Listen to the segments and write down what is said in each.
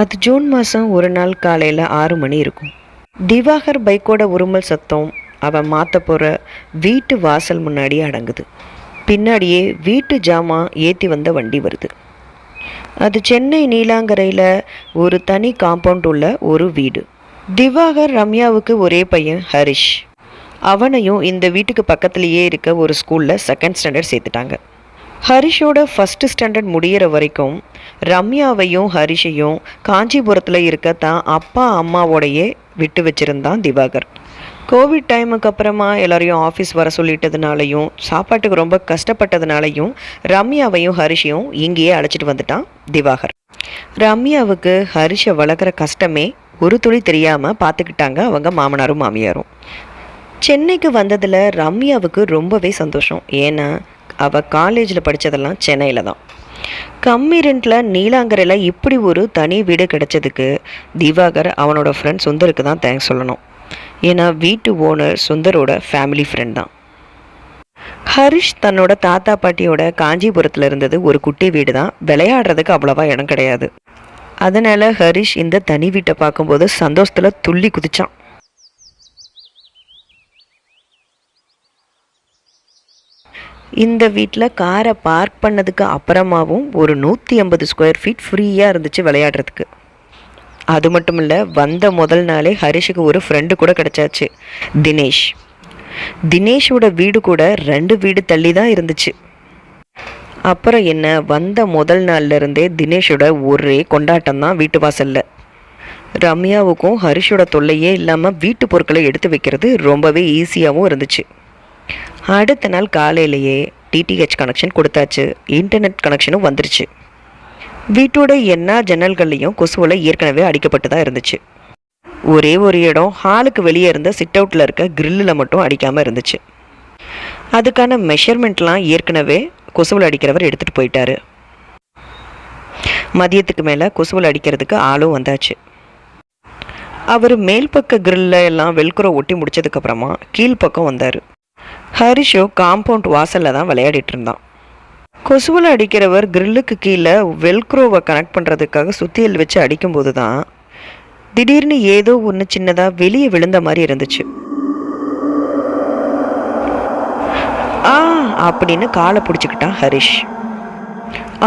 அது ஜூன் மாதம் ஒரு நாள் காலையில் ஆறு மணி இருக்கும். திவாகர் பைக்கோட உருமல் சத்தம் அவன் மாற்ற போகிற வீட்டு வாசல் முன்னாடி அடங்குது. பின்னாடியே வீட்டு ஜாமான் ஏற்றி வந்த வண்டி வருது. அது சென்னை நீலாங்கரையில் ஒரு தனி காம்பவுண்ட் உள்ள ஒரு வீடு. திவாகர் ரம்யாவுக்கு ஒரே பையன் ஹரிஷ். அவனையும் இந்த வீட்டுக்கு பக்கத்துலேயே இருக்க ஒரு ஸ்கூலில் செகண்ட் ஸ்டாண்டர்ட் சேர்த்துட்டாங்க. ஹரிஷோட ஃபஸ்ட்டு ஸ்டாண்டர்ட் முடியிற வரைக்கும் ரம்யாவையும் ஹரிஷையும் காஞ்சிபுரத்தில் இருக்க தான் அப்பா அம்மாவோடையே விட்டு வச்சிருந்தான் திவாகர். கோவிட் டைமுக்கு அப்புறமா எல்லோரையும் ஆஃபீஸ் வர சொல்லிட்டதுனாலையும் சாப்பாட்டுக்கு ரொம்ப கஷ்டப்பட்டதுனாலையும் ரம்யாவையும் ஹரிஷையும் இங்கேயே அழைச்சிட்டு வந்துட்டான் திவாகர். ரம்யாவுக்கு ஹரிஷை வளர்க்குற கஷ்டமே ஒரு துளி தெரியாமல் பார்த்துக்கிட்டாங்க அவங்க மாமனாரும் மாமியாரும். சென்னைக்கு வந்ததில் ரம்யாவுக்கு ரொம்பவே சந்தோஷம். ஏன்னா அவள் காலேஜில் படித்ததெல்லாம் சென்னையில் தான். கம்மிரண்டில் நீலாங்கரையில் இப்படி ஒரு தனி வீடு கிடைச்சதுக்கு திவாகர் அவனோட ஃப்ரெண்ட் சுந்தருக்கு தான் தேங்க்ஸ் சொல்லணும். ஏன்னா வீட்டு ஓனர் சுந்தரோட ஃபேமிலி ஃப்ரெண்ட் தான். ஹரிஷ் தன்னோட தாத்தா பாட்டியோட காஞ்சிபுரத்தில் இருந்தது ஒரு குட்டி வீடு தான். விளையாடுறதுக்கு அவ்வளோவா இடம் கிடையாது. அதனால் ஹரிஷ் இந்த தனி வீட்டை பார்க்கும்போது சந்தோஷத்தில் துள்ளி குதிச்சான். இந்த வீட்டில் காரை பார்க் பண்ணதுக்கு அப்புறமாவும் ஒரு நூற்றி ஐம்பது ஸ்கொயர் ஃபீட் ஃப்ரீயாக இருந்துச்சு விளையாடுறதுக்கு. அது மட்டும் இல்லை வந்த முதல் நாளே ஹரிஷுக்கு ஒரு ஃப்ரெண்டு கூட கிடச்சாச்சு தினேஷ். தினேஷோட வீடு கூட ரெண்டு வீடு தள்ளி தான் இருந்துச்சு. அப்புறம் என்ன வந்த முதல் நாள்ல இருந்தே தினேஷோட ஒரே கொண்டாட்டம் தான் வீட்டு வாசலில். ரம்யாவுக்கும் ஹரிஷோட தொல்லையே இல்லாமல் வீட்டு பொருட்களை எடுத்து வைக்கிறது ரொம்பவே ஈஸியாகவும் இருந்துச்சு. அடுத்த நாள் காலையிலேயே டிடிஹெச் கனெக்ஷன் கொடுத்தாச்சு. இன்டர்நெட் கனெக்ஷனும் வந்துருச்சு. வீட்டோட எல்லா ஜன்னல்கள்லையும் கொசுவில் ஏற்கனவே அடிக்கப்பட்டு தான் இருந்துச்சு. ஒரே ஒரு இடம் ஹாலுக்கு வெளியே இருந்த சிட் அவுட்டில் இருக்க கிரில்லில் மட்டும் அடிக்காமல் இருந்துச்சு. அதுக்கான மெஷர்மெண்ட்லாம் ஏற்கனவே கொசுவில் அடிக்கிறவர் எடுத்துகிட்டு போயிட்டாரு. மதியத்துக்கு மேலே கொசுவில் அடிக்கிறதுக்கு ஆளும் வந்தாச்சு. அவர் மேல் பக்க கிரில்ல எல்லாம் வெல்க்ரோ ஒட்டி முடிச்சதுக்கப்புறமா கீழ்ப்பக்கம் வந்தார். ஹரிஷோ காம்பவுண்ட் வாசலில் தான் விளையாடிட்டு இருந்தான். கொசுவில் அடிக்கிறவர் கிரில்லுக்கு கீழே வெல்க்ரோவை கனெக்ட் பண்ணுறதுக்காக சுத்தியல் வச்சு அடிக்கும்போது தான் திடீர்னு ஏதோ ஒன்று சின்னதாக வெளியே விழுந்த மாதிரி இருந்துச்சு. ஆ அப்படின்னு காலை பிடிச்சிக்கிட்டான் ஹரிஷ்.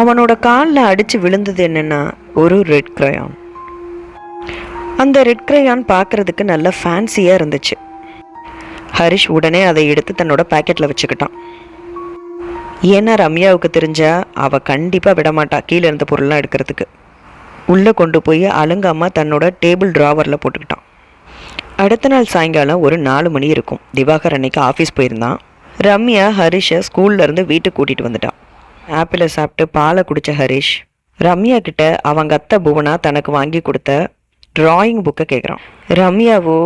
அவனோட காலில் அடித்து விழுந்தது என்னென்னா ஒரு ரெட் கிரையான். அந்த ரெட் கிரையான் பார்க்குறதுக்கு நல்ல ஃபேன்சியாக இருந்துச்சு. ஹரிஷ் உடனே அதை எடுத்து தன்னோட பாக்கெட்டில் வச்சுக்கிட்டான். ஏன்னா ரம்யாவுக்கு தெரிஞ்சா அவள் கண்டிப்பாக விடமாட்டா கீழே இருந்த பொருள்லாம் எடுக்கிறதுக்கு. உள்ளே கொண்டு போய் அலங்காமல் தன்னோட டேபிள் ட்ராவரில் போட்டுக்கிட்டான். அடுத்த நாள் சாயங்காலம் ஒரு நாலு மணி இருக்கும். திவாகர் அன்னைக்கு ஆஃபீஸ் போயிருந்தான். ரம்யா ஹரிஷை ஸ்கூல்லேருந்து வீட்டுக்கு கூட்டிகிட்டு வந்துட்டான். ஆப்பிளை சாப்பிட்டு பாலை குடித்த ஹரிஷ் ரம்யா கிட்ட அவங்க அத்தை புவனா தனக்கு வாங்கி கொடுத்த ட்ராயிங் புக்கை கேட்குறான் ரம்யாவோ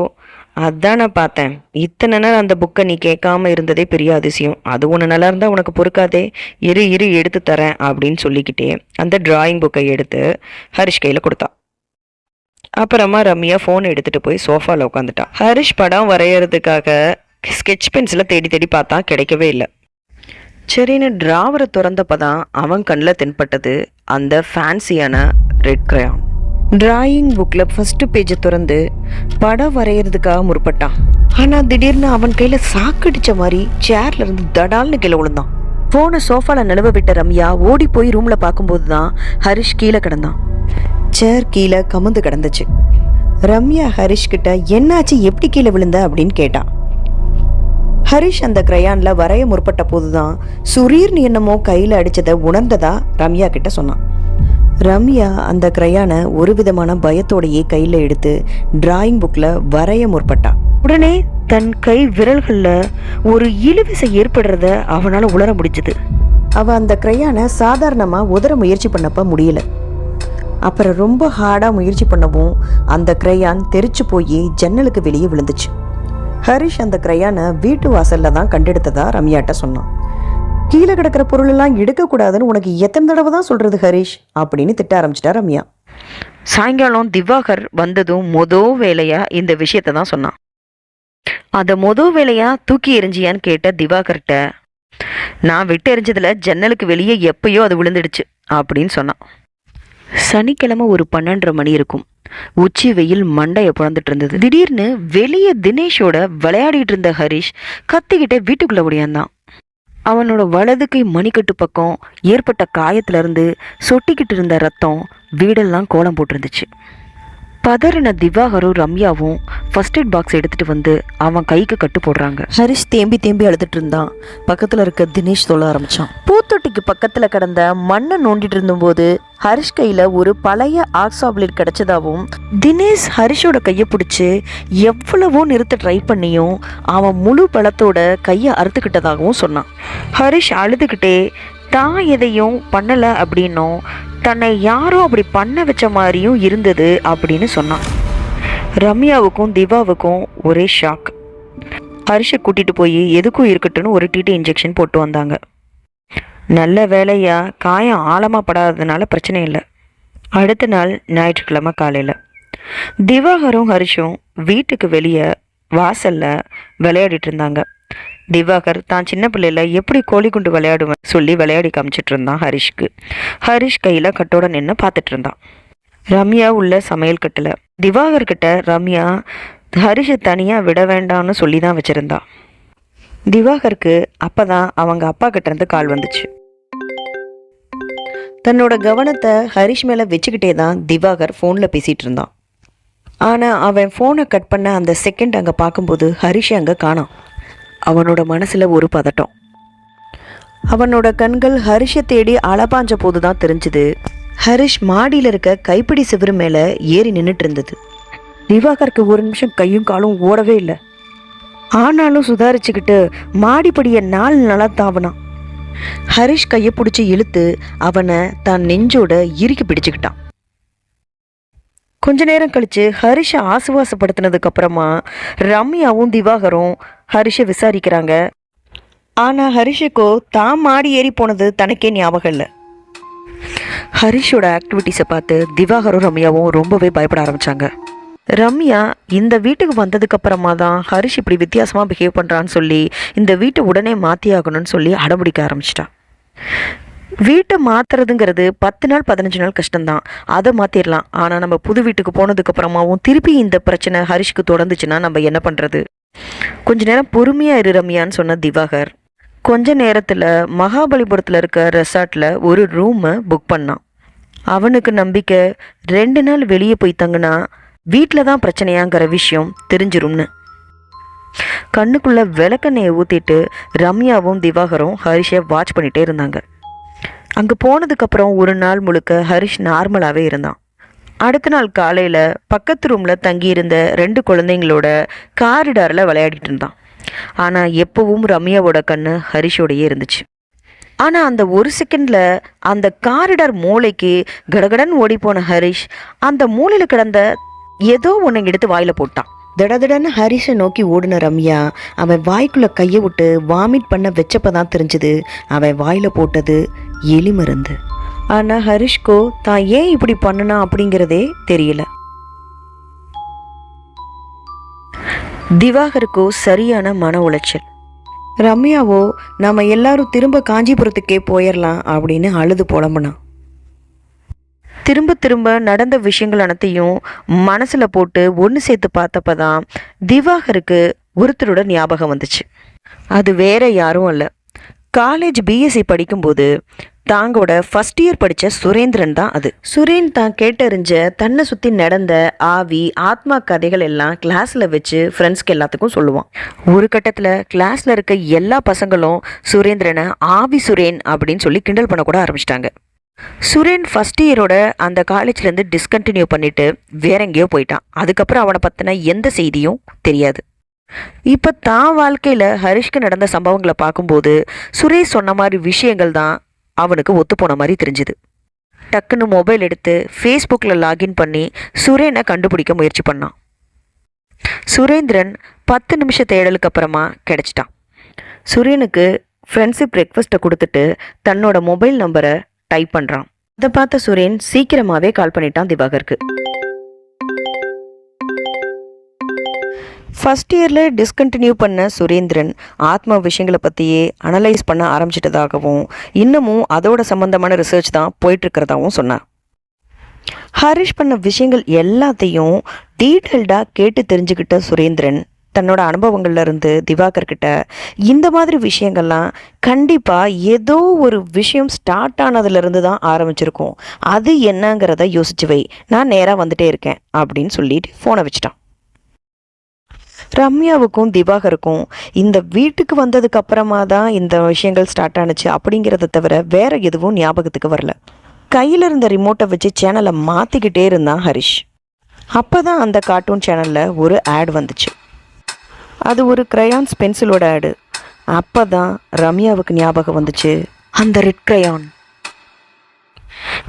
அதான் நான் பார்த்தேன். இத்தனை நாள் அந்த புக்கை நீ கேட்காம இருந்ததே பெரிய அதிசயம். அது ஒன்று நல்லா இருந்தால் உனக்கு பொறுக்காதே. இரு இரு எடுத்து தரேன் அப்படின்னு சொல்லிக்கிட்டே அந்த டிராயிங் புக்கை எடுத்து ஹரிஷ் கையில் கொடுத்தா. அப்புறமா ரம்யா ஃபோன் எடுத்துகிட்டு போய் சோஃபாவில் உட்காந்துட்டா ஹரிஷ் படம் வரைகிறதுக்காக ஸ்கெட்ச் பென்சிலை தேடி தேடி பார்த்தா கிடைக்கவே இல்லை. சரின்னு டிராவரை திறந்தப்ப தான் அவன் கண்ணில் தென்பட்டது அந்த ஃபேன்சியான ரெட் கிரையான் டிராயிங் புக்கில் ஃபஸ்ட்டு பேஜை திறந்து படம் வரைகிறதுக்காக முற்பட்டான். ஆனால் திடீர்னு அவன் கையில் சாக்கடிச்ச மாதிரி சேர்ல இருந்து தடால்னு கீழே விழுந்தான். ஃபோனை சோஃபாவில் நிலவ விட்ட ரம்யா ஓடி போய் ரூமில் பார்க்கும்போது தான் ஹரிஷ் கீழே கிடந்தான். சேர் கீழே கமுந்து கிடந்துச்சு. ரம்யா ஹரிஷ் கிட்ட என்னாச்சு? எப்படி கீழே விழுந்த? அப்படின்னு கேட்டான். ஹரிஷ் அந்த கிரையானில் வரைய முற்பட்ட போது தான் சுரீர்னு என்னமோ கையில் அடித்ததை உணர்ந்ததா ரம்யா கிட்ட சொன்னான். ரம்யா அந்த கிரையானை ஒரு விதமான பயத்தோடையே கையில் எடுத்து டிராயிங் புக்கில் வரைய முற்பட்டா. உடனே தன் கை விரல்களில் ஒரு இழுவிசை ஏற்படுறத அவனால் உணர முடிஞ்சுது. அவ அந்த கிரையானை சாதாரணமாக உதற முயற்சி பண்ணப்ப முடியல. அப்புறம் ரொம்ப ஹார்டாக முயற்சி பண்ணவும் அந்த கிரையான் தெரிச்சு போய் ஜன்னலுக்கு வெளியே விழுந்துச்சு. ஹரிஷ் அந்த கிரையானை வீட்டு வாசல்ல தான் கண்டெடுத்ததா ரம்யாட்ட சொன்னான். கீழே கிடக்கிற பொருள் எல்லாம் எடுக்கக்கூடாதுன்னு உனக்கு எத்தனை தடவை தான் சொல்றது ஹரிஷ்? அப்படின்னு திட்ட ஆரம்பிச்சிட்டா ரம்யா. சாயங்காலம் திவாகர் வந்ததும் மொத வேலையா இந்த விஷயத்த தான் சொன்னான். அதை மொத வேலையா தூக்கி எறிஞ்சியான்னு கேட்ட திவாகர்கிட்ட நான் விட்டு எறிஞ்சதுல ஜன்னலுக்கு வெளியே எப்பயோ அது விழுந்துடுச்சு அப்படின்னு சொன்னான். சனிக்கிழமை ஒரு பன்னெண்டரை மணி இருக்கும். உச்சி வெயில் மண்டையை புலந்துட்டு இருந்தது. திடீர்னு வெளியே தினேஷோட விளையாடிட்டு இருந்த ஹரிஷ் கத்திக்கிட்டே வீட்டுக்குள்ள ஓடியாந்தான். அவனோட வலது கை மணிக்கட்டு பக்கம் ஏற்பட்ட காயத்திலிருந்து சொட்டிக்கிட்டு இருந்த ரத்தம் வீடெல்லாம் கோலம் போட்டிருந்துச்சு. பதறின திவாகரும் ரம்யாவும் ஃபர்ஸ்ட் எய்ட் பாக்ஸ் எடுத்துட்டு வந்து அவன் கைக்கு கட்டு போடுறாங்க. ஹரிஷ் தேம்பி தேம்பி அழுதுட்டு இருந்தான். பக்கத்துல இருக்க தினேஷ் சொல்ல ஆரம்பிச்சான். பூத்தொட்டிக்கு பக்கத்துல கடந்த மண்ணை நோண்டிட்டு இருந்தபோது ஹரிஷ் கையில ஒரு பழைய ஆக்ஸாபிளேட் கிடைச்சதாவும் தினேஷ் ஹரிஷோட கையை பிடிச்சி எவ்வளவோ நிறுத்த ட்ரை பண்ணியும் அவன் முழு பலத்தோட கையை அறுத்துக்கிட்டதாகவும் சொன்னான். ஹரிஷ் அழுதுகிட்டே தான் எதையும் பண்ணலை அப்படின்னும் தன்னை யாரோ அப்படி பண்ண வச்ச மாதிரியும் இருந்தது அப்படின்னு சொன்னான். ரம்யாவுக்கும் திவாவுக்கும் ஒரே ஷாக் ஹரிஷை கூட்டிட்டு போய் எதுக்கும் இருக்கட்டும்னு ஒரு டிடி இன்ஜெக்ஷன் போட்டு வந்தாங்க. நல்ல வேலையா காயம் ஆழமாக படாததுனால பிரச்சனை இல்லை. அடுத்த நாள் ஞாயிற்றுக்கிழமை காலையில். திவாகரும் ஹரிஷும் வீட்டுக்கு வெளியே வாசலில் விளையாடிட்டு இருந்தாங்க. திவாகர் தான் சின்ன பிள்ளையில எப்படி கோழி குண்டு விளையாடுவேன்? சொல்லி விளையாடி காமிச்சிட்டு இருந்தான் ஹரிஷ்க்கு. ஹரிஷ் கையில் கட்டோட நின்று பார்த்துட்டு இருந்தான் ரம்யா உள்ள சமையல் கட்டில். திவாகர் கிட்ட ரம்யா ஹரிஷை தனியாக விட வேண்டாம்னு சொல்லி தான் வச்சுருந்தா. திவாகருக்கு அப்போ தான் அவங்க அப்பா கிட்டேருந்து கால் வந்துச்சு. தன்னோட கவனத்தை ஹரிஷ் மேலே வச்சுக்கிட்டே தான் திவாகர் ஃபோனில் பேசிகிட்டு இருந்தான் ஆனால் அவன் ஃபோனை கட் பண்ண அந்த செகண்ட் அங்கே பார்க்கும்போது ஹரிஷ் அங்கே காணாம் அவனோட மனசில் ஒரு பதட்டம். அவனோட கண்கள் ஹரிஷை தேடி அளபாஞ்ச போது தான் தெரிஞ்சுது. ஹரிஷ் மாடியில் இருக்க கைப்பிடி சிவரு மேலே ஏறி நின்றுட்டு இருந்தது. திவாகருக்கு ஒரு நிமிஷம் கையும் காலும் ஓடவே இல்லை. ஆனாலும் சுதாரிச்சுக்கிட்டு மாடிப்படியை நாலு நாளாக தாவனான் ஹரிஷ் கையை பிடிச்சி இழுத்து அவனை தான் நெஞ்சோட இறுக்கி பிடிச்சுக்கிட்டான். கொஞ்ச நேரம் கழிச்சு ஹரிஷை ஆசுவாசப்படுத்தினதுக்கு அப்புறமா ரம்யாவும் திவாகரும் ஹரிஷை விசாரிக்கிறாங்க. ஆனால் ஹரிஷுக்கோ தான் மாடி ஏறி போனது தனக்கே ஞாபகம் இல்லை. ஹரிஷோட ஆக்டிவிட்டீஸை பார்த்து திவாகரும் ரம்யாவும் ரொம்பவே பயப்பட ஆரம்பித்தாங்க ரம்யா இந்த வீட்டுக்கு வந்ததுக்கப்புறமா தான் ஹரிஷ் இப்படி வித்தியாசமாக பிஹேவ் பண்ணுறான்னு சொல்லி இந்த வீட்டை உடனே மாற்றி ஆகணும்னு சொல்லி அடம்பிடிக்க ஆரம்பிச்சிட்டா. வீட்டை மாத்துறதுங்கிறது பத்து நாள் பதினஞ்சு நாள் கஷ்டம்தான். அதை மாற்றிடலாம் ஆனால் நம்ம புது வீட்டுக்கு போனதுக்கப்புறமாவும் திருப்பி இந்த பிரச்சனை ஹரிஷ்க்கு தொடர்ந்துச்சுன்னா நம்ம என்ன பண்ணுறது கொஞ்ச நேரம் பொறுமையாக இரு ரம்யான்னு சொன்ன திவாகர். கொஞ்ச நேரத்தில் மகாபலிபுரத்தில் இருக்க ரெசார்ட்டில் ஒரு ரூமை புக் பண்ணான். அவனுக்கு நம்பிக்கை ரெண்டு நாள் வெளியே போய் தங்கினா வீட்டில் தான் பிரச்சனையாங்கிற விஷயம் தெரிஞ்சிரும்னு. கண்ணுக்குள்ள விளக்கெண்ணெயை ஊற்றிட்டு ரம்யாவும் திவாகரும் ஹரிஷை வாட்ச் பண்ணிட்டே இருந்தாங்க. அங்கே போனதுக்கப்புறம் ஒரு நாள் முழுக்க ஹரிஷ் நார்மலாகவே இருந்தான். அடுத்த நாள் காலையில் பக்கத்து ரூமில் தங்கியிருந்த ரெண்டு குழந்தைங்களோட காரிடாரில் விளையாடிட்டு இருந்தான். ஆனால் எப்பவும் ரம்யாவோட கண்ணு ஹரிஷோடையே இருந்துச்சு. ஆனால் அந்த ஒரு செகண்டில் அந்த காரிடார் மூளைக்கு கடகடன் ஓடிப்போன ஹரிஷ் அந்த மூலையில் கிடந்த ஏதோ ஒன்று எடுத்து வாயில் போட்டான். திடதிடன்னு ஹரிஷை நோக்கி ஓடின ரம்யா அவன் வாய்க்குள்ளே கையை விட்டு வாமிட் பண்ண வச்சப்ப தான் தெரிஞ்சுது. அவன் வாயில் போட்டது எலி மருந்து. ஆனால் ஹரிஷ்கோ தான் ஏன் இப்படி பண்ணனா? அப்படிங்கிறதே தெரியல. திவாகருக்கோ சரியான மன உளைச்சல். ரம்யாவோ நம்ம எல்லாரும் திரும்ப காஞ்சிபுரத்துக்கே போயிடலாம் அப்படின்னு அழுது புலம்புனான் திரும்ப திரும்ப நடந்த விஷயங்கள் அனைத்தையும் மனசில் போட்டு ஒன்று சேர்த்து பார்த்தப்ப தான் திவாகருக்கு ஒருத்தரோட ஞாபகம் வந்துச்சு. அது வேற யாரும் அல்ல. காலேஜ் பிஎஸ்சி படிக்கும்போது தாங்கோட ஃபர்ஸ்ட் இயர் படித்த சுரேந்திரன் தான் அது. சுரேன் தான் கேட்டறிஞ்ச தன்னை சுற்றி நடந்த ஆவி ஆத்மா கதைகள் எல்லாம் கிளாஸில் வச்சு ஃப்ரெண்ட்ஸ்க்கு எல்லாத்துக்கும் சொல்லுவான். ஒரு கட்டத்தில் கிளாஸில் இருக்க எல்லா பசங்களும் சுரேந்திரனை ஆவி சுரேன் அப்படின்னு சொல்லி கிண்டல் பண்ண கூட ஆரம்பிச்சிட்டாங்க. சுரேன் ஃபஸ்ட் இயரோட அந்த காலேஜ்லேருந்து டிஸ்கண்டினியூ பண்ணிட்டு வேற எங்கேயோ போயிட்டான். அதுக்கப்புறம் அவனை பற்றின எந்த செய்தியும் தெரியாது. இப்போ தான் வாழ்க்கையில் ஹரிஷ்க்கு நடந்த சம்பவங்களை பார்க்கும்போது சுரேஷ் சொன்ன மாதிரி விஷயங்கள் தான் அவனுக்கு ஒத்துப்போன மாதிரி தெரிஞ்சுது. டக்குன்னு மொபைல் எடுத்து ஃபேஸ்புக்கில் லாகின் பண்ணி சுரேனை கண்டுபிடிக்க முயற்சி பண்ணான். சுரேந்திரன் பத்து நிமிஷ தேடலுக்கு அப்புறமா கிடைச்சிட்டான். சுரேனுக்கு ஃப்ரெண்ட்ஷிப் ரெக்வஸ்ட்டை கொடுத்துட்டு தன்னோட மொபைல் நம்பரை டைப் பண்ணுறான் அதை பார்த்த சுரேன் சீக்கிரமாகவே கால் பண்ணிட்டான் திவாகருக்கு. ஃபர்ஸ்ட் இயரில் டிஸ்கண்டினியூ பண்ண சுரேந்திரன் ஆத்மா விஷயங்களை பற்றியே அனலைஸ் பண்ண ஆரம்பிச்சிட்டதாகவும் இன்னமும் அதோட சம்மந்தமான ரிசர்ச் தான் போயிட்டுருக்கிறதாகவும் சொன்னார். ஹரிஷ் பண்ண விஷயங்கள் எல்லாத்தையும் டீட்டெயில்டாக கேட்டு தெரிஞ்சுக்கிட்ட சுரேந்திரன் தன்னோட அனுபவங்கள்லேருந்து திவாகர்கிட்ட திவாகர் இந்த மாதிரி விஷயங்கள்லாம் கண்டிப்பாக ஏதோ ஒரு விஷயம் ஸ்டார்ட் ஆனதுலேருந்து தான் ஆரம்பிச்சிருக்கோம். அது என்னங்கிறத யோசிச்சு வை. நான் நேராக வந்துட்டே இருக்கேன் அப்படின்னு சொல்லிட்டு ஃபோனை வச்சுட்டான். ரம்யாவுக்கும் திவாகருக்கும் இந்த வீட்டுக்கு வந்ததுக்கு அப்புறமா தான் இந்த விஷயங்கள் ஸ்டார்ட் ஆனுச்சு. அப்படிங்கிறத தவிர வேற எதுவும் ஞாபகத்துக்கு வரல. கையில் இருந்த ரிமோட்டை வச்சு சேனலை மாற்றிக்கிட்டே இருந்தான் ஹரிஷ். அப்போ தான் அந்த கார்ட்டூன் சேனலில் ஒரு ஆட் வந்துச்சு. அது ஒரு கிரையான்ஸ் பென்சிலோட ஆடு அப்போ தான் ரம்யாவுக்கு ஞாபகம் வந்துச்சு. அந்த ரெட் கிரையான்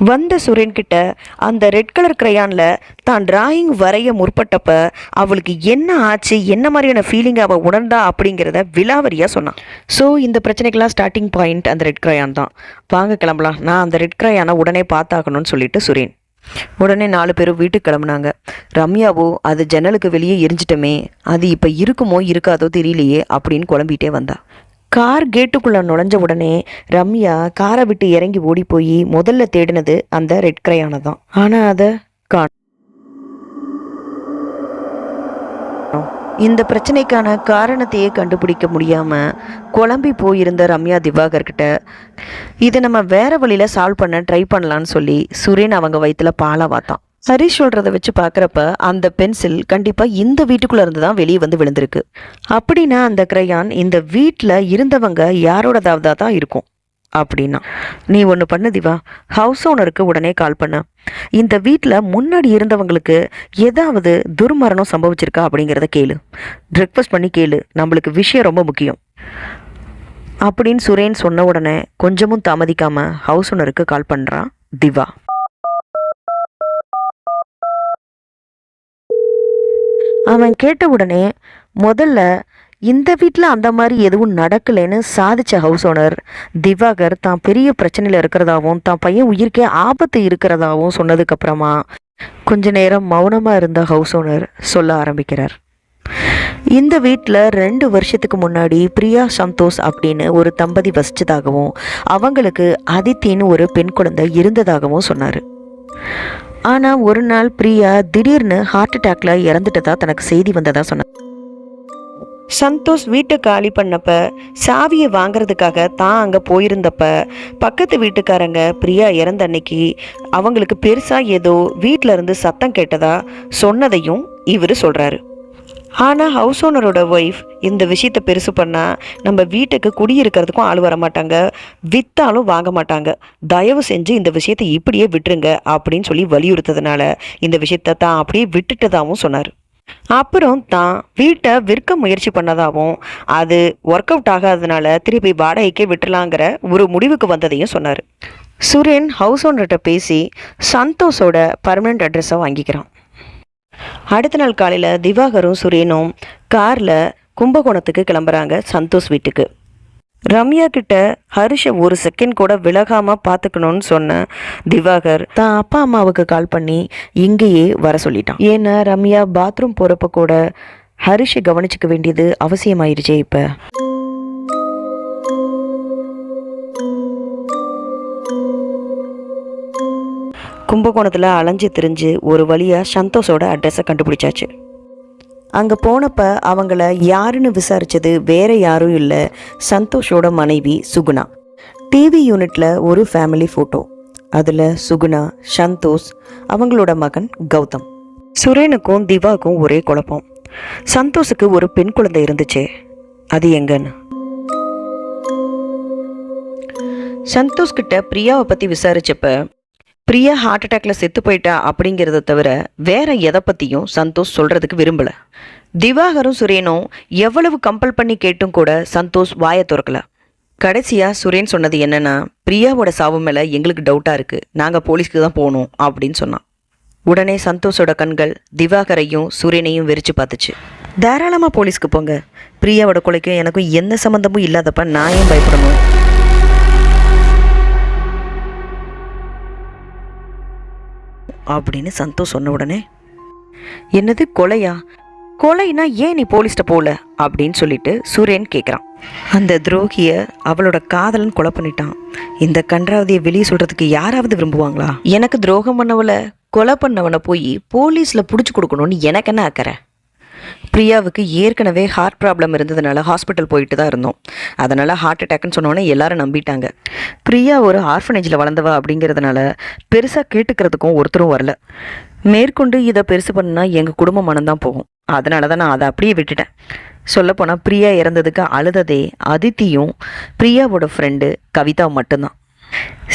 வந்த சுரேன்கிட்ட அந்த ரெட் கலர் க்ரையானில் தான் டிராயிங் வரைய முற்பட்டப்ப அவளுக்கு என்ன ஆச்சு என்ன மாதிரியான ஃபீலிங் அவள் உணர்ந்தா அப்படிங்கிறத விலாவரியாக சொன்னான். ஸோ இந்த பிரச்சனைக்கெல்லாம் ஸ்டார்டிங் பாயிண்ட் அந்த ரெட் க்ரையான் தான். வாங்க கிளம்பலாம். நான் அந்த ரெட் க்ரையானை உடனே பார்த்தாகணும்னு சொல்லிட்டு சுரேன் உடனே நாலு பேரும் வீட்டுக்கு கிளம்புனாங்க. ரம்யாவோ அது ஜன்னலுக்கு வெளியே எரிஞ்சிட்டமே அது இப்போ இருக்குமோ இருக்காதோ தெரியலையே அப்படின்னு குழம்பிட்டே வந்தா. கார் கேட்டுக்குள்ளே நுழைஞ்ச உடனே ரம்யா காரை விட்டு இறங்கி ஓடி போய் முதல்ல தேடினது அந்த ரெட் கிரையான தான். ஆனால் அதை கா இந்த பிரச்சனைக்கான காரணத்தையே கண்டுபிடிக்க முடியாமல் குழம்பி போயிருந்த ரம்யா திவாகர்கிட்ட இதை நம்ம வேறு வழியில் சால்வ் பண்ண ட்ரை பண்ணலான்னு சொல்லி சுரேன் அவங்க வயிற்றுல பாலா வாத்தான். ஹரிஷ் சொல்கிறத வச்சு பார்க்குறப்ப அந்த பென்சில் கண்டிப்பாக இந்த வீட்டுக்குள்ளே இருந்து தான் வெளியே வந்து விழுந்திருக்கு. அப்படின்னா அந்த கிரையான் இந்த வீட்டில் இருந்தவங்க யாரோடதாவது தான் இருக்கும். அப்படின்னா நீ ஒன்று பண்ணு திவா ஹவுஸ் ஓனருக்கு உடனே கால் பண்ண. இந்த வீட்டில் முன்னாடி இருந்தவங்களுக்கு ஏதாவது துர்மரணம் சம்பவிச்சிருக்கா அப்படிங்கிறத கேளு. ரெக்வஸ்ட் பண்ணி கேளு. நம்மளுக்கு விஷயம் ரொம்ப முக்கியம். அப்படின்னு சுரேன் சொன்ன உடனே கொஞ்சமும் தாமதிக்காமல் ஹவுஸ் ஓனருக்கு கால் பண்ணுறான் திவா. அவன் கேட்ட உடனே முதல்ல இந்த வீட்டில் அந்த மாதிரி எதுவும் நடக்கலைன்னு சாதிச்ச ஹவுஸ் ஓனர் திவாகர் தான் பெரிய பிரச்சனையில் இருக்கிறதாவும் தான் பையன் உயிருக்கே ஆபத்து இருக்கிறதாவும் சொன்னதுக்கப்புறமா கொஞ்ச நேரம் மௌனமாக இருந்த ஹவுஸ் ஓனர் சொல்ல ஆரம்பிக்கிறார். இந்த வீட்டில் ரெண்டு வருஷத்துக்கு முன்னாடி பிரியா சந்தோஷ் அப்படின்னு ஒரு தம்பதி வசிச்சதாகவும் அவங்களுக்கு அதித்தின்னு ஒரு பெண் குழந்தை இருந்ததாகவும் சொன்னார். ஆனால் ஒரு நாள் பிரியா திடீர்னு ஹார்ட் அட்டாக்ல இறந்துட்டதா தனக்கு செய்தி வந்ததா சொன்னார் சந்தோஷ் வீட்டை காலி பண்ணப்ப சாவியை வாங்குறதுக்காக தான் அங்கே போயிருந்தப்ப பக்கத்து வீட்டுக்காரங்க பிரியா இறந்த அன்னைக்கு அவங்களுக்கு பெருசாக ஏதோ வீட்டில் இருந்து சத்தம் கேட்டதா சொன்னதையும் இவர் சொல்கிறாரு ஆனால் ஹவுஸ் ஓனரோட ஒய்ஃப் இந்த விஷயத்தை பெருசு பண்ணால் நம்ம வீட்டுக்கு குடியிருக்கிறதுக்கும் ஆள் வர மாட்டாங்க. விற்றாலும் வாங்க மாட்டாங்க. தயவு செஞ்சு இந்த விஷயத்தை இப்படியே விட்டுருங்க அப்படின்னு சொல்லி வலியுறுத்ததுனால இந்த விஷயத்த தான் அப்படியே விட்டுட்டதாகவும் சொன்னார். அப்புறம் தான் வீட்டை விற்க முயற்சி பண்ணதாகவும் அது ஒர்க் அவுட் ஆகாததுனால திருப்பி வாடகைக்கே விட்டுலாங்கிற ஒரு முடிவுக்கு வந்ததையும் சொன்னார். சுரேன் ஹவுஸ் ஓனர்கிட்ட பேசி சந்தோஷோட பர்மனெண்ட் அட்ரஸை வாங்கிக்கிறான். அடுத்த நாள் காலையில் திவாகரும் சுரேனும் காரில் கும்பகோணத்துக்கு கிளம்புறாங்க சந்தோஷ் வீட்டுக்கு. ரம்யா கிட்ட ஹரிஷை ஒரு செகண்ட் கூட விலகாம பார்த்துக்கணும்னு சொன்ன திவாகர் தான் அப்பா அம்மாவுக்கு கால் பண்ணி இங்கேயே வர சொல்லிட்டான். ஏன்னா ரம்யா பாத்ரூம் போகிறப்ப கூட ஹரிஷை கவனிச்சுக்க வேண்டியது அவசியமாயிருச்சே இப்போ. கும்பகோணத்தில் அலைஞ்சு திரிஞ்சு ஒரு வழியாக சந்தோஷோட அட்ரஸை கண்டுபிடிச்சாச்சு. அங்கே போனப்ப அவங்கள யாருன்னு விசாரித்தது வேற யாரும் இல்லை சந்தோஷோட மனைவி சுகுணா. டிவி யூனிட்ல ஒரு ஃபேமிலி ஃபோட்டோ அதில் சுகுணா சந்தோஷ் அவங்களோட மகன் கௌதம். சுரேனுக்கும் திவாக்கும் ஒரே குழப்பம். சந்தோஷுக்கு ஒரு பெண் குழந்தை இருந்துச்சே அது எங்கன்னு? சந்தோஷ் கிட்ட பிரியாவை பற்றி விசாரிச்சப்ப பிரியா ஹார்ட் அட்டாக்ல செத்து போயிட்டா அப்படிங்கிறத தவிர வேற எதை பற்றியும் சந்தோஷ் சொல்றதுக்கு விரும்பல. திவாகரும் சுரேனும் எவ்வளவு கம்பல் பண்ணி கேட்டும் கூட சந்தோஷ் வாயை திறக்கல. கடைசியா சுரேன் சொன்னது என்னன்னா பிரியாவோட சாவு மேல எங்களுக்கு டவுட்டா இருக்கு. நாங்க போலீஸ்க்கு தான் போகணும் அப்படின்னு சொன்னான். உடனே சந்தோஷோட கண்கள் திவாகரையும் சுரேனையும் வெறிச்சு பார்த்துச்சு. தாராளமாக போலீஸ்க்கு போங்க. பிரியாவோட கொலைக்கும் எனக்கும் எந்த சம்மந்தமும் இல்லாதப்ப நான் ஏன் பயப்படணும்? அப்படின்னு சந்தோஷ் சொன்ன உடனே என்னது கொலையா? கொலைனா ஏன் நீ போலீஸ்ட்ட போகல அப்படின்னு சொல்லிட்டு சூரியன் கேட்குறான் அந்த துரோகிய அவளோட காதலன் கொலை பண்ணிட்டான். இந்த கன்றாவதியை வெளியே சொல்றதுக்கு யாராவது விரும்புவாங்களா? எனக்கு துரோகம் பண்ணவளை கொலை பண்ணவனை போய் போலீஸில் பிடிச்சி கொடுக்கணும்னு எனக்கு என்ன அக்கறை? பிரியாவுக்கு ஏற்கனவே ஹார்ட் ப்ராப்ளம் இருந்ததுனால ஹாஸ்பிட்டல் போயிட்டு தான் இருந்தோம். அதனால் ஹார்ட் அட்டாக்னு சொன்னோன்னே எல்லாரும் நம்பிட்டாங்க. பிரியா ஒரு ஆர்ஃபனேஜில் வளர்ந்தவா அப்படிங்கிறதுனால பெருசாக கேட்டுக்கிறதுக்கும் ஒருத்தரும் வரல. மேற்கொண்டு இதை பெருசு பண்ணால் எங்கள் குடும்ப மனம்தான் போகும். அதனால தான் நான் அதை அப்படியே விட்டுட்டேன். சொல்லப்போனால் பிரியா இறந்ததுக்கு அழுததே அதித்தியும் பிரியாவோட ஃப்ரெண்டு கவிதா மட்டும்தான்.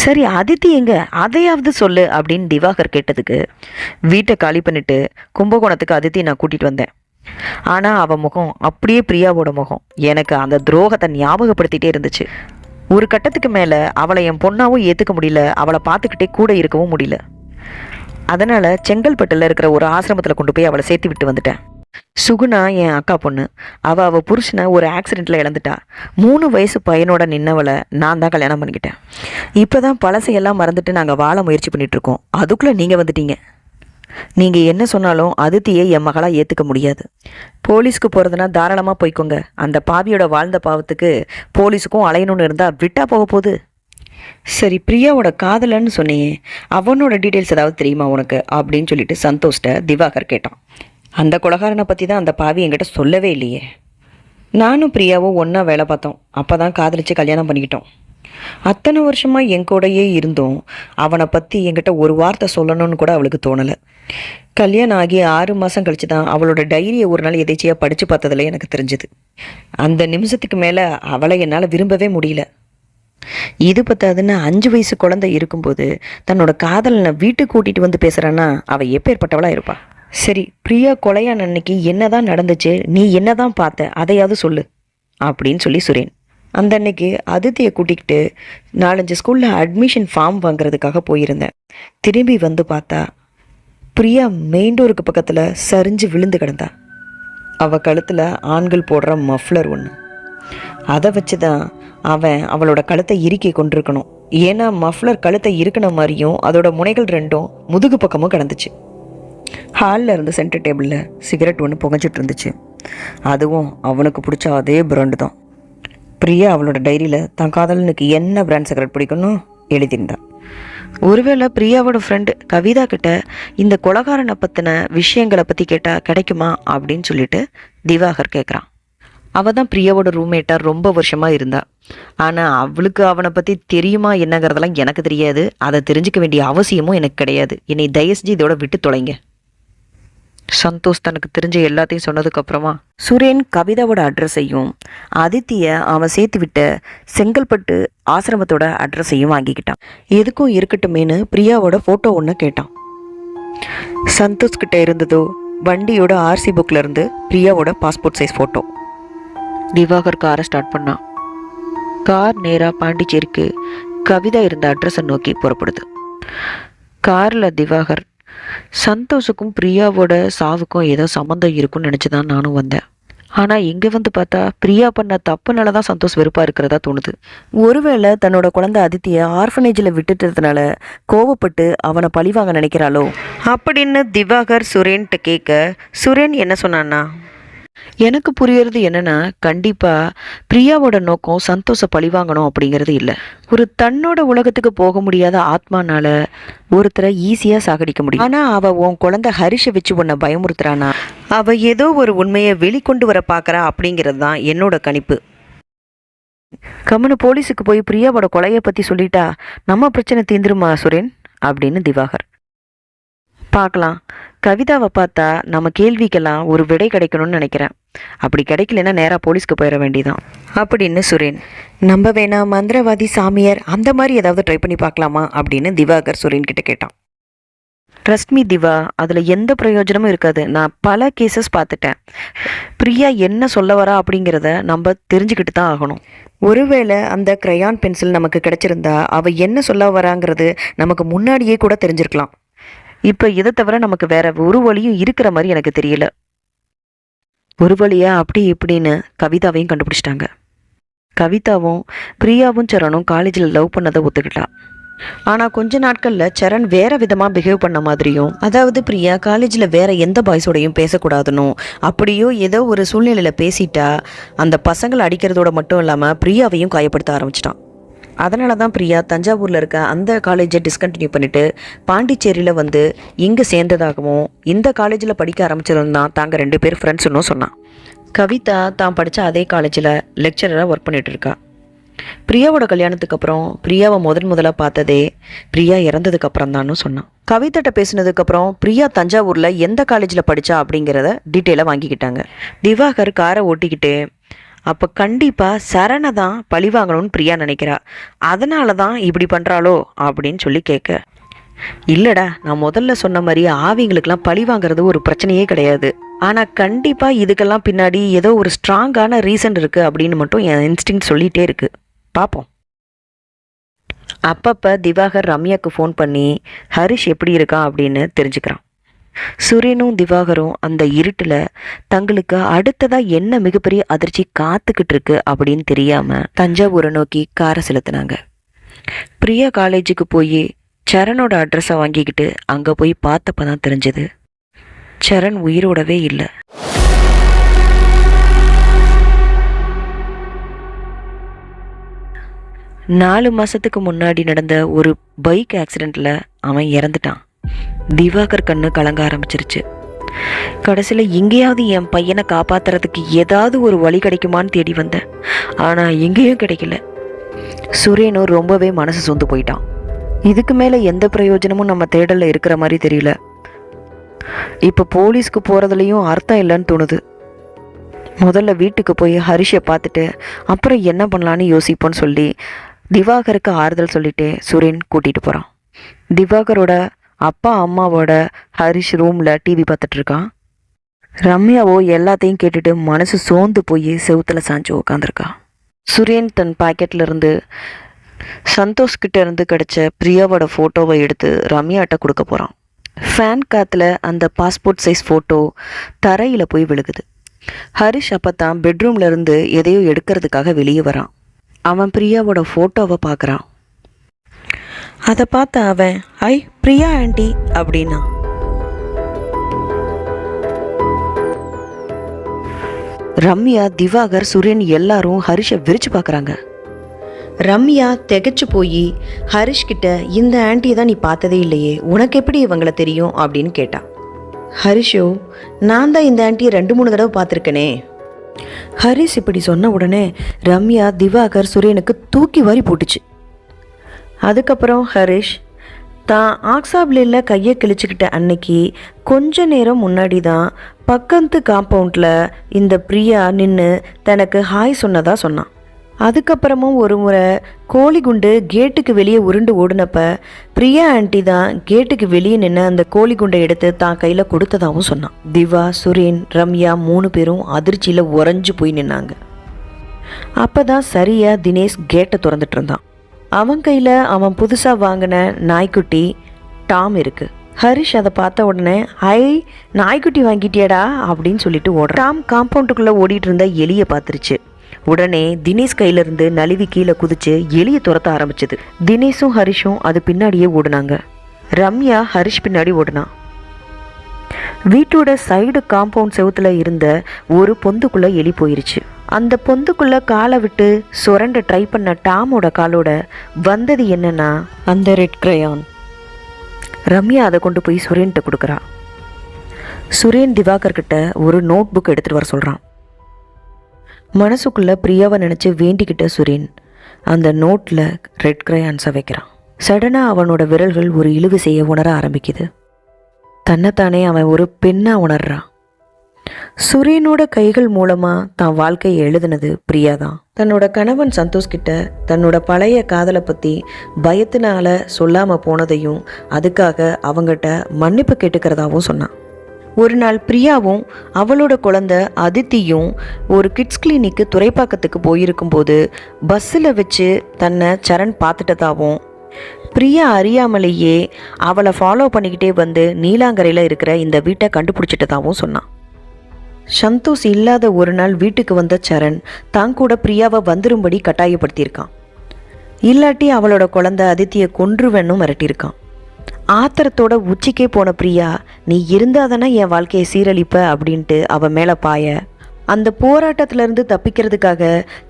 சரி அதித்தி எங்க? அதையாவது சொல்லு அப்படின்னு திவாகர் கேட்டதுக்கு வீட்டை காலி பண்ணிட்டு கும்பகோணத்துக்கு அதித்தி நான் கூட்டிட்டு வந்தேன். ஆனால் அவள் முகம் அப்படியே பிரியாவோட முகம். எனக்கு அந்த துரோகத்தை ஞாபகப்படுத்திகிட்டே இருந்துச்சு. ஒரு கட்டத்துக்கு மேலே அவளை என் பொண்ணாவும் ஏற்றுக்க முடியல அவளை பார்த்துக்கிட்டே கூட இருக்கவும் முடியல. அதனால் செங்கல்பட்டில் இருக்கிற ஒரு ஆசிரமத்தில் கொண்டு போய் அவளை சேர்த்து விட்டு வந்துட்டேன். சுகுணா என் அக்கா பொண்ணு அவள் அவள் புருஷனை ஒரு ஆக்சிடெண்ட்டில் இழந்துட்டா. மூணு வயசு பையனோட நின்னவளை நான் தான் கல்யாணம் பண்ணிக்கிட்டேன். இப்போ தான் பழசையெல்லாம் மறந்துட்டு நாங்கள் வாழ முயற்சி பண்ணிகிட்ருக்கோம் அதுக்குள்ளே நீங்கள் வந்துட்டீங்க. நீங்கள் என்ன சொன்னாலும் அதித்தியை என் மகளாக ஏற்றுக்க முடியாது. போலீஸ்க்கு போகிறதுனா தாராளமாக போய்க்கோங்க. அந்த பாவியோட வாழ்ந்த பாவத்துக்கு போலீஸுக்கும் அலையணும்னு இருந்தால் விட்டா போக போகுது. சரி பிரியாவோட காதலன்னு சொன்னியே. அவனோட டீட்டெயில்ஸ் ஏதாவது தெரியுமா உனக்கு? அப்படின்னு சொல்லிட்டு சந்தோஷ்ட திவாகர் கேட்டான். அந்த கொலகாரனை பற்றி தான் அந்த பாவி என்கிட்ட சொல்லவே இல்லையே. நானும் பிரியாவும் ஒன்றா வேலை பார்த்தோம். அப்போ தான் காதலிச்சு கல்யாணம் பண்ணிக்கிட்டோம். அத்தனை வருஷமாக என் கூடையே இருந்தோம். அவனை பற்றி என்கிட்ட ஒரு வார்த்தை சொல்லணும்னு கூட அவளுக்கு தோணலை. கல்யாணம் ஆகி ஆறு மாதம் கழிச்சு தான் அவளோட டைரியை ஒரு நாள் எதேச்சியாக படித்து பார்த்ததுல எனக்கு தெரிஞ்சுது. அந்த நிமிஷத்துக்கு மேலே அவளை என்னால் விரும்பவே முடியல. இது பத்தாதுன்னு அஞ்சு வயசு குழந்தை இருக்கும்போது தன்னோட காதலனை வீட்டுக்கு கூட்டிகிட்டு வந்து பேசுகிறான்னா அவள் எப்பேற்பட்டவளாக இருப்பா? சரி பிரியா கொலையான அன்னைக்கு என்னதான் நடந்துச்சு நீ என்னதான் பார்த்த அதையாவது சொல்லு அப்படின்னு சொல்லி சுரேன். அந்த அன்னைக்கு அதித்தியை கூட்டிக்கிட்டு நாலஞ்சு ஸ்கூலில் அட்மிஷன் ஃபார்ம் வாங்குறதுக்காக போயிருந்தேன். திரும்பி வந்து பார்த்தா பிரியா மெயின் டோருக்கு பக்கத்தில் சரிஞ்சு விழுந்து கிடந்தா. அவள் கழுத்தில் ஆண்கள் போடுற மஃப்ளர் ஒன்று அதை வச்சு தான் அவன் அவளோட கழுத்தை இறுக்கி கொண்டிருக்கணும். ஏன்னா மஃப்ளர் கழுத்தை இறுக்கின மாதிரியும் அதோட முனைகள் ரெண்டும் முதுகு பக்கமும் கிடந்துச்சு. ஹாலில் இருந்த சென்டர் டேபிளில் சிகரெட் ஒன்று புகஞ்சிட்டு இருந்துச்சு. அதுவும் அவனுக்கு பிடிச்ச அதே பிராண்டு தான். பிரியா அவளோட டைரியில் தன் காதலனுக்கு என்ன பிராண்ட் சிகரெட் பிடிக்கணும் எழுதியிருந்தான் ஒருவேளை பிரியாவோட ஃப்ரெண்டு கவிதா கிட்ட இந்த கொலகாரனை பற்றின விஷயங்களை பற்றி கேட்டால் கிடைக்குமா அப்படின்னு சொல்லிட்டு திவாகர் கேட்குறான் அவள் தான் பிரியாவோட ரூம்மேட்டாக ரொம்ப வருஷமாக இருந்தா. ஆனால் அவளுக்கு அவனை பற்றி தெரியுமா என்னங்கிறதெல்லாம் எனக்கு தெரியாது. அதை தெரிஞ்சுக்க வேண்டிய அவசியமும் எனக்கு கிடையாது. என்னை தயவுசெஞ்சு இதோட விட்டு தொலைங்க. சந்தோஷ் தனக்கு தெரிஞ்ச எல்லாத்தையும் சொன்னதுக்கு அப்புறமா சுரேன் கவிதாவோட அட்ரஸையும் அதித்திய அவன் சேர்த்து விட்ட செங்கல்பட்டு ஆசிரமத்தோட அட்ரஸையும் வாங்கிக்கிட்டான். எதுக்கும் இருக்கட்டுமேனு பிரியாவோட ஃபோட்டோ ஒன்று கேட்டான். சந்தோஷ் கிட்ட இருந்ததோ வண்டியோட ஆர்சி புக்கில் இருந்து பிரியாவோட பாஸ்போர்ட் சைஸ் ஃபோட்டோ திவாகர் காரை ஸ்டார்ட் பண்ணான். கார் நேராக பாண்டிச்சேரிக்கு கவிதா இருந்த அட்ரஸை நோக்கி புறப்படுது. காரில் திவாகர் சந்தோஷுக்கும் பிரியாவோட சாவுக்கும் ஏதோ சம்மந்தம் இருக்கும்னு நினச்சி தான் நானும் வந்தேன். ஆனால் இங்கே வந்து பார்த்தா பிரியா பண்ண தப்புனால தான் சந்தோஷ் வெறுப்பாக இருக்கிறதா தோணுது. ஒருவேளை தன்னோட குழந்தை அதித்தியை ஆர்ஃபனேஜில் விட்டுட்டதுனால கோவப்பட்டு அவனை பழிவாங்க நினைக்கிறாளோ? அப்படின்னு திவாகர் சுரேன்ட்ட கேட்க சுரேன் என்ன சொன்னான்னா? எனக்கு புரியறது என்னன்னா கண்டிப்பா பிரியாவோட நோக்கம் சந்தோஷ பழிவாங்கணும் அப்படிங்கிறது இல்லை. ஒரு தன்னோட உலகத்துக்கு போக முடியாத ஆத்மானால ஒருத்தரை ஈஸியா சாகடிக்க முடியும். ஆனா அவ உன் குழந்தை ஹரிஷை வச்சு உன்னை பயமுறுத்துறானா? அவ ஏதோ ஒரு உண்மையை வெளிக்கொண்டு வர பார்க்கறா அப்படிங்கிறது தான் என்னோட கணிப்பு. கம்முனு போலீஸுக்கு போய் பிரியாவோட கொலையை பத்தி சொல்லிட்டா நம்ம பிரச்சனை தீந்துருமா சுரேன்? அப்படின்னு திவாகர். பார்க்கலாம். கவிதாவை பார்த்தா நம்ம கேள்விக்கெல்லாம் ஒரு விடை கிடைக்கணும்னு நினைக்கிறேன். அப்படி கிடைக்கலன்னா நேராக போலீஸ்க்கு போயிட வேண்டியதான் அப்படின்னு சுரேன். நம்ம வேணா மந்திரவாதி சாமியார் அந்த மாதிரி ஏதாவது ட்ரை பண்ணி பார்க்கலாமா? அப்படின்னு திவாகர் சுரேன் கிட்ட கேட்டான். ட்ரஸ்ட் மீ திவா அதில் எந்த பிரயோஜனமும் இருக்காது. நான் பல கேசஸ் பார்த்துட்டேன். பிரியா என்ன சொல்ல வரா அப்படிங்கிறத நம்ம தெரிஞ்சுக்கிட்டு தான் ஆகணும். ஒருவேளை அந்த கிரையான் பென்சில் நமக்கு கிடைச்சிருந்தா அவள் என்ன சொல்ல வராங்கிறது நமக்கு முன்னாடியே கூட தெரிஞ்சிருக்கலாம். இப்போ இதை தவிர நமக்கு வேற ஒரு வழியும் இருக்கிற மாதிரி எனக்கு தெரியல. ஒரு வழியா அப்படி இப்படின்னு கவிதாவையும் கண்டுபிடிச்சிட்டாங்க. கவிதாவும் பிரியாவும் சரணும் காலேஜில் லவ் பண்ணதை ஒத்துக்கிட்டா. ஆனால் கொஞ்ச நாட்களில் சரண் வேற விதமாக பிஹேவ் பண்ண மாதிரியும் அதாவது பிரியா காலேஜில் வேற எந்த பாய்ஸோடையும் பேசக்கூடாதுன்னு அப்படியோ ஏதோ ஒரு சூழ்நிலையில் பேசிட்டா அந்த பசங்களை அடிக்கிறதோட மட்டும் இல்லாமல் பிரியாவையும் காயப்படுத்த ஆரம்பிச்சிட்டான். அதனால தான் பிரியா தஞ்சாவூரில் இருக்க அந்த காலேஜை டிஸ்கண்டினியூ பண்ணிவிட்டு பாண்டிச்சேரியில் வந்து இங்கே சேர்ந்ததாகவும் இந்த காலேஜில் படிக்க ஆரம்பிச்சதும் தான் தாங்க ரெண்டு பேர் ஃப்ரெண்ட்ஸ்னும் சொன்னான் கவிதா தான் படித்த அதே காலேஜில் லெக்சரராக ஒர்க் பண்ணிட்டு இருக்கா. பிரியாவோட கல்யாணத்துக்கு அப்புறம் பிரியாவை முதன் முதலாக பார்த்ததே பிரியா இறந்ததுக்கு அப்புறம் தான்னு சொன்னான் கவிதட்ட பேசினதுக்கப்புறம் பிரியா தஞ்சாவூரில் எந்த காலேஜில் படித்தா அப்படிங்கிறத டீட்டெயிலாக வாங்கிக்கிட்டாங்க. திவாகர் காரை ஓட்டிக்கிட்டு அப்போ கண்டிப்பாக சரணை தான் பழி வாங்கணும்னு பிரியா நினைக்கிறா. அதனால தான் இப்படி பண்ணுறாளோ அப்படின்னு சொல்லி கேட்க. இல்லைடா நான் முதல்ல சொன்ன மாதிரி ஆவிங்களுக்கெல்லாம் பழி வாங்குறது ஒரு பிரச்சனையே கிடையாது. ஆனால் கண்டிப்பாக இதுக்கெல்லாம் பின்னாடி ஏதோ ஒரு ஸ்ட்ராங்கான ரீசன் இருக்குது அப்படின்னு மட்டும் என் இன்ஸ்டிங் சொல்லிகிட்டே இருக்குது பார்ப்போம் அப்பப்போ திவாகர் ரம்யாவுக்கு ஃபோன் பண்ணி ஹரிஷ் எப்படி இருக்கான் அப்படின்னு தெரிஞ்சுக்கிறான். சுரேனும் திவாகரும் அந்த இருட்டில் தங்களுக்கு அடுத்ததாக என்ன மிகப்பெரிய அதிர்ச்சி காத்துக்கிட்டு இருக்கு அப்படின்னு தெரியாமல் தஞ்சாவூரை நோக்கி காரை செலுத்தினாங்க. பிரியா காலேஜுக்கு போய் சரணோட அட்ரஸை வாங்கிக்கிட்டு அங்கே போய் பார்த்தப்ப தான் தெரிஞ்சது சரண் உயிரோடவே இல்லை. நாலு மாதத்துக்கு முன்னாடி நடந்த ஒரு பைக் ஆக்சிடெண்ட்டில் அவன் இறந்துட்டான். திவாகர் கண்ணு கலங்க ஆரம்பிச்சிருச்சு. கடைசியில் எங்கேயாவது என் பையனை காப்பாத்துறதுக்கு ஏதாவது ஒரு வழி கிடைக்குமான்னு தேடி வந்தேன் ஆனால் எங்கேயும் கிடைக்கல. சுரேனும் ரொம்பவே மனசு சொந்து போயிட்டான். இதுக்கு மேலே எந்த பிரயோஜனமும் நம்ம தேடலில் இருக்கிற மாதிரி தெரியல. இப்போ போலீஸ்க்கு போகிறதுலையும் அர்த்தம் இல்லைன்னு தோணுது. முதல்ல வீட்டுக்கு போய் ஹரிஷை பார்த்துட்டு அப்புறம் என்ன பண்ணலான்னு யோசிப்போன்னு சொல்லி திவாகருக்கு ஆறுதல் சொல்லிட்டு சுரேன் கூட்டிகிட்டு போகிறான் திவாகரோட அப்பா அம்மாவோட ஹரிஷ் ரூமில் டிவி பார்த்துட்ருக்கான் ரம்யாவோ எல்லாத்தையும் கேட்டுட்டு மனசு சோர்ந்து போய் செவுத்துல சாஞ்சு உட்காந்துருக்கா சுரேன் தன் பாக்கெட்லேருந்து சந்தோஷ்கிட்டேருந்து கிடச்ச இருந்து கிடைச்ச பிரியாவோட ஃபோட்டோவை எடுத்து ரம்யாட்ட கொடுக்க போகிறான் ஃபேன் காத்தில் அந்த பாஸ்போர்ட் சைஸ் ஃபோட்டோ தரையில் போய் விழுகுது. ஹரிஷ் அப்போ தான் பெட்ரூம்லேருந்து எதையோ எடுக்கிறதுக்காக வெளியே வரான். அவன் பிரியாவோட ஃபோட்டோவை பார்க்குறான் அதை பார்த்த அவன் ஐ பிரியா ஆண்டி அப்படின்னா. ரம்யா திவாகர் சுரேன் எல்லாரும் ஹரிஷை விரிச்சு பார்க்குறாங்க. ரம்யா திகைச்சு போய் ஹரிஷ்கிட்ட இந்த ஆண்டியை தான் நீ பார்த்ததே இல்லையே உனக்கு எப்படி இவங்களை தெரியும்? அப்படின்னு கேட்டா. ஹரிஷோ நான் தான் இந்த ஆண்டியை ரெண்டு மூணு தடவை பார்த்துருக்கனே. ஹரிஷ் இப்படி சொன்ன உடனே ரம்யா திவாகர் சுரேனுக்கு தூக்கி வாரி போட்டுச்சு. அதுக்கப்புறம் ஹரிஷ் தான் ஆக்ஸாப்ளில் கையை கிழிச்சுக்கிட்ட அன்னைக்கு கொஞ்ச நேரம் முன்னாடி தான் பக்கத்து காம்பவுண்டில் இந்த பிரியா நின்று தனக்கு ஹாய் சொன்னதாக சொன்னான். அதுக்கப்புறமும் ஒரு முறை கோழிகுண்டு கேட்டுக்கு வெளியே உருண்டு ஓடினப்ப பிரியா ஆண்டி தான் கேட்டுக்கு வெளியே நின்று அந்த கோழிகுண்டை எடுத்து தான் கையில் கொடுத்ததாகவும் சொன்னான். திவா சுரேன் ரம்யா மூணு பேரும் அதிர்ச்சியில் உறைஞ்சு போய் நின்னாங்க. அப்பதான் சரியாக தினேஷ் கேட்டை திறந்துட்டு இருந்தான். அவன் கையில் அவன் புதுசாக வாங்கின நாய்க்குட்டி டாம் இருக்குது ஹரிஷ் அதை பார்த்த உடனே ஐ நாய்க்குட்டி வாங்கிட்டியடா அப்படின்னு சொல்லிட்டு ஓடுறான். டாம் காம்பவுண்டுக்குள்ளே ஓடிட்டு இருந்த எலியை பார்த்துருச்சு. உடனே தினேஷ் கையிலிருந்து நழுவி கீழே குதிச்சு எலியை துரத்த ஆரம்பிச்சது. தினேஷும் ஹரிஷும் அது பின்னாடியே ஓடுனாங்க. ரம்யா ஹரிஷ் பின்னாடி ஓடுனான் வீட்டோட சைடு காம்பவுண்ட் செவுத்துல இருந்த ஒரு பொந்துக்குள்ள எலி போயிருச்சு அந்த பொந்துக்குள்ள காலை விட்டு சுரண்ட ட்ரை பண்ண டாமோட காலோட வந்தது என்னன்னா அந்த ரெட் கிரையான் ரம்யா அதை கொண்டு போய் சுரேன்கிட்ட கொடுக்குறா. சுரேன் திவாகர் கிட்ட ஒரு நோட் புக் எடுத்துட்டு வர சொல்றான். மனசுக்குள்ள பிரியாவை நினைச்சு வேண்டிக்கிட்ட சுரேன் அந்த நோட்ல ரெட் கிரையான்ஸை வைக்கிறான். சடனாக அவனோட விரல்கள் ஒரு இழுவிசையை உணர ஆரம்பிக்குது. தன்னைத்தானே அவன் ஒரு பெண்ணாக உணர்றான் சுரேனோட கைகள் மூலமாக தான் வாழ்க்கையை எழுதுனது பிரியா தான் தன்னோட கணவன் சந்தோஷ் கிட்ட தன்னோட பழைய காதலை பற்றி பயத்தினால சொல்லாமல் போனதையும் அதுக்காக அவங்ககிட்ட மன்னிப்பு கேட்டுக்கிறதாவும் சொன்னான். ஒரு நாள் பிரியாவும் அவளோட குழந்த அதித்தியும் ஒரு கிட்ஸ் கிளினிக்கு துறைப்பாக்கத்துக்கு போயிருக்கும்போது பஸ்ஸில் வச்சு தன்னை சரண் பார்த்துட்டதாகவும் பிரியா அறியாமலேயே அவளை ஃபாலோ பண்ணிக்கிட்டே வந்து நீலாங்கரையில் இருக்கிற இந்த வீட்டை கண்டுபிடிச்சிட்டதாகவும் சொன்னான். சந்தோஷ் இல்லாத ஒரு நாள் வீட்டுக்கு வந்த சரண் தான் கூட பிரியாவை வந்துரும்படி கட்டாயப்படுத்தியிருக்கான். இல்லாட்டி அவளோட குழந்தை அதித்தியை கொன்றுவேன்னு மிரட்டியிருக்கான். ஆத்திரத்தோட உச்சிக்கே போன பிரியா நீ இருந்தாதானே என் வாழ்க்கையை சீரழிப்ப? அப்படின்ட்டு அவன் மேலே பாய அந்த போராட்டத்திலிருந்து தப்பிக்கிறதுக்காக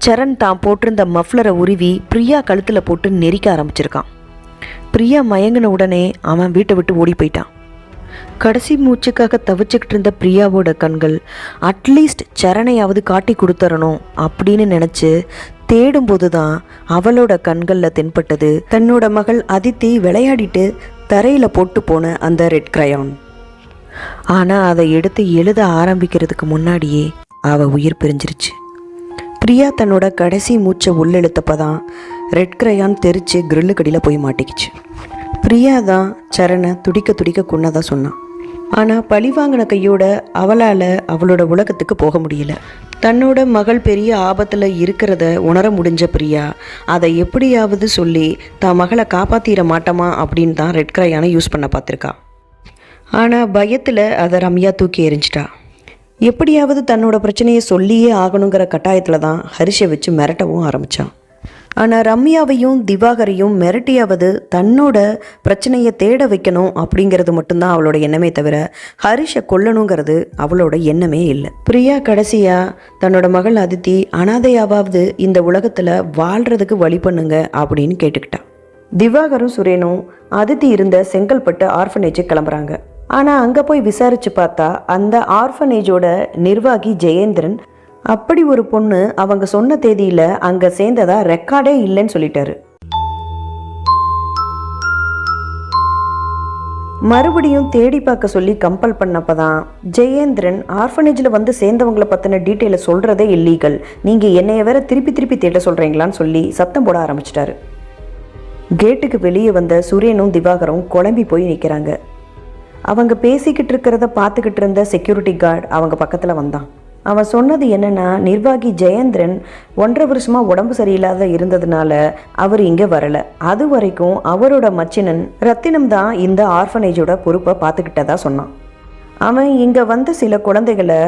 சரண் தான் போட்டிருந்த மஃப்ளரை உருவி பிரியா கழுத்தில் போட்டு நெரிக்க ஆரம்பிச்சிருக்கான். பிரியா மயங்கின உடனே அவன் வீட்டை விட்டு ஓடி போயிட்டான். கடைசி மூச்சுக்காக தவிச்சுக்கிட்டு இருந்த பிரியாவோட கண்கள் அட்லீஸ்ட் சரணையாவது காட்டி கொடுத்துறணும் அப்படின்னு நினச்சி தேடும்போது தான் அவளோட கண்களில் தென்பட்டது. தன்னோட மகள் அதித்தி விளையாடிட்டு தரையில் போட்டு போன அந்த ரெட் கிரையான் ஆனால் அதை எடுத்து எழுத ஆரம்பிக்கிறதுக்கு முன்னாடியே அவள் உயிர் பிரிஞ்சிருச்சு. பிரியா தன்னோட கடைசி மூச்சை உள்ளெழுத்தப்ப தான் ரெட் கிரையான் தெரிச்சு கிரில்லு கடியில் போய் மாட்டிக்கிச்சு. பிரியா தான் சரணை துடிக்க துடிக்க கொன்னதாக சொன்னான் ஆனால் பழிவாங்கின கையோட அவளால் அவளோட உலகத்துக்கு போக முடியல. தன்னோட மகள் பெரிய ஆபத்தில் இருக்கிறத உணர முடிஞ்ச பிரியா அதை எப்படியாவது சொல்லி தான் மகளை காப்பாற்றிட மாட்டோமா அப்படின்னு தான் ரெட் கிரையானை யூஸ் பண்ண பார்த்துருக்கா. ஆனால் பயத்தில் அதை ரம்யா தூக்கி எறிஞ்சிட்டா. எப்படியாவது தன்னோட பிரச்சனையை சொல்லியே ஆகணுங்கிற கட்டாயத்தில் தான் ஹரிஷை வச்சு மிரட்டவும் ஆரம்பித்தான் ஆனால் ரம்யாவையும் திவாகரையும் மிரட்டியாவது தன்னோட பிரச்சனையை தேட வைக்கணும் அப்படிங்கிறது மட்டும்தான் அவளோட எண்ணமே தவிர ஹரிஷை கொல்லணுங்கிறது அவளோட எண்ணமே இல்லை. பிரியா கடைசியாக தன்னோட மகள் அதித்தி அனாதையாவது இந்த உலகத்தில் வாழ்கிறதுக்கு வழி பண்ணுங்க அப்படின்னு கேட்டுக்கிட்டா. திவாகரும் சுரேனும் அதித்தி இருந்த செங்கல்பட்டு ஆர்ஃபனேஜுக்கு கிளம்புறாங்க. ஆனால் அங்கே போய் விசாரித்து பார்த்தா அந்த ஆர்ஃபனேஜோட நிர்வாகி ஜெயேந்திரன் அப்படி ஒரு பொண்ணு அவங்க சொன்ன தேதியில் அங்கே சேர்ந்ததா ரெக்கார்டே இல்லைன்னு சொல்லிட்டாரு. மறுபடியும் தேடி பார்க்க சொல்லி கம்பல் பண்ணப்போ தான் ஜெயேந்திரன் ஆர்ஃபனேஜில் வந்து சேர்ந்தவங்களை பற்றின டீட்டெயிலை சொல்கிறதே இல்லீகல் நீங்கள் என்னைய வேற திருப்பி திருப்பி தேட சொல்கிறீங்களான்னு சொல்லி சத்தம் போட ஆரம்பிச்சிட்டாரு. கேட்டுக்கு வெளியே வந்த சுரேனும் திவாகரும் குழம்பி போய் நிற்கிறாங்க அவங்க பேசிக்கிட்டு இருக்கிறத பார்த்துக்கிட்டு இருந்த செக்யூரிட்டி கார்டு அவங்க பக்கத்தில் வந்தான். அவன் சொன்னது என்னன்னா நிர்வாகி ஜெயேந்திரன் ஒன்றரை வருஷமாக உடம்பு சரியில்லாத இருந்ததுனால அவர் இங்கே வரல. அது வரைக்கும் அவரோட மச்சினன் ரத்தினம் தான் இந்த ஆர்ஃபனேஜோட பொறுப்பை பார்த்துக்கிட்டதா சொன்னான். அவன் இங்கே வந்த சில குழந்தைகளை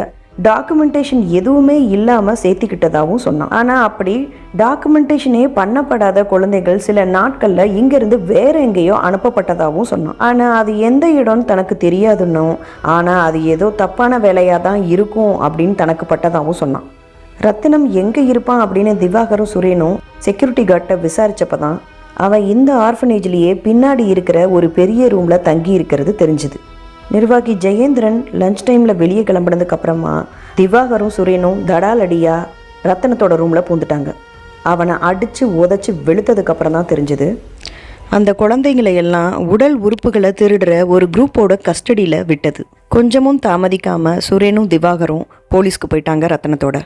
டாக்குமெண்டேஷன் எதுவுமே இல்லாமல் சேர்த்திக்கிட்டதாகவும் சொன்னான். ஆனால் அப்படி டாக்குமெண்டேஷனே பண்ணப்படாத குழந்தைகள் சில நாட்களில் இங்கேருந்து வேற எங்கேயோ அனுப்பப்பட்டதாகவும் சொன்னான். ஆனால் அது எந்த இடம்னு தனக்கு தெரியாதுன்னும் ஆனால் அது ஏதோ தப்பான வேலையாக தான் இருக்கும் அப்படின்னு தனக்கு பட்டதாகவும் சொன்னான். ரத்தினம் எங்கே இருப்பான் அப்படின்னு திவாகரும் சுரேனும் செக்யூரிட்டி கார்ட்டை விசாரித்தப்ப தான் அவன் இந்த ஆர்ஃபனேஜ்லேயே பின்னாடி இருக்கிற ஒரு பெரிய ரூமில் தங்கி இருக்கிறது தெரிஞ்சுது. நிர்வாகி ஜெயேந்திரன் லஞ்ச் டைமில் வெளியே கிளம்புனதுக்கு அப்புறமா திவாகரும் சுரேனும் தடாலடியா ரத்தனத்தோட ரூமில் பூந்துட்டாங்க. அவனை அடித்து உதச்சி வெளுத்ததுக்கப்புறம் தான் தெரிஞ்சது. அந்த குழந்தைங்களை எல்லாம் உடல் உறுப்புகளை திருடுற ஒரு குரூப்போட கஸ்டடியில் விட்டது. கொஞ்சமும் தாமதிக்காமல் சுரேனும் திவாகரும் போலீஸ்க்கு போயிட்டாங்க ரத்தனத்தோட.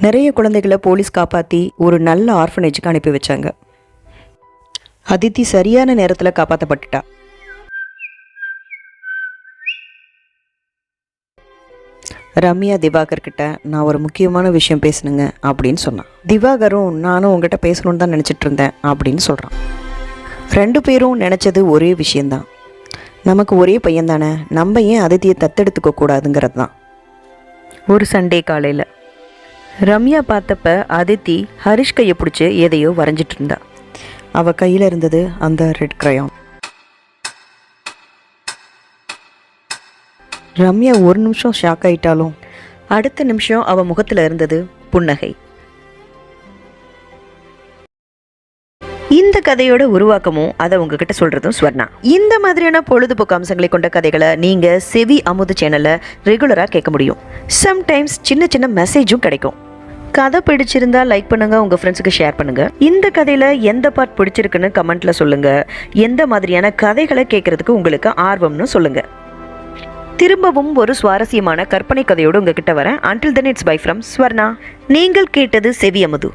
நிறைய குழந்தைகளை போலீஸ் காப்பாற்றி ஒரு நல்ல ஆர்ஃபனேஜுக்கு அனுப்பி வச்சாங்க. அதித்தி சரியான நேரத்தில் காப்பாற்றப்பட்டுட்டா ரம்யா திவாகர் கிட்ட நான் ஒரு முக்கியமான விஷயம் பேசணுங்க அப்படின்னு சொன்னான். திவாகரும் நானும் உங்ககிட்ட பேசணும்னு தான் நினச்சிட்டு இருந்தேன் அப்படின்னு சொல்கிறான் ரெண்டு பேரும் நினச்சது ஒரே விஷயந்தான் நமக்கு ஒரே பையன் தானே நம்ம ஏன் அதித்தியை தத்தெடுத்துக்க கூடாதுங்கிறது தான். ஒரு சண்டே காலையில் ரம்யா பார்த்தப்ப அதித்தி ஹரிஷ் கையை பிடிச்சி எதையோ வரைஞ்சிட்டு இருந்தா. அவள் கையில் இருந்தது அந்த ரெட் கிரையான் ரம்யா ஒரு நிமிஷம் ஷாக் ஆயிட்டாலும் அடுத்த நிமிஷம் அவள் முகத்தில் இருந்தது புன்னகை. இந்த கதையோட உருவாக்கமும் அதை உங்ககிட்ட சொல்கிறதும் ஸ்வர்ணா. இந்த மாதிரியான பொழுதுபோக்கு அம்சங்களை கொண்ட கதைகளை நீங்கள் செவி அமுது சேனலை ரெகுலராக கேட்க முடியும். சம்டைம்ஸ் சின்ன சின்ன மெசேஜும் கிடைக்கும். கதை பிடிச்சிருந்தா லைக் பண்ணுங்க உங்க ஃப்ரெண்ட்ஸுக்கு ஷேர் பண்ணுங்க. இந்த கதையில எந்த பார்ட் பிடிச்சிருக்குன்னு கமெண்ட்ல சொல்லுங்க. எந்த மாதிரியான கதைகளை கேட்கறதுக்கு உங்களுக்கு ஆர்வம்னு சொல்லுங்க. திரும்பவும் ஒரு சுவாரஸ்யமான கற்பனை கதையோடு உங்ககிட்ட வரேன். Until then it's bye from Swarna நீங்கள் கேட்டது செவி அமுது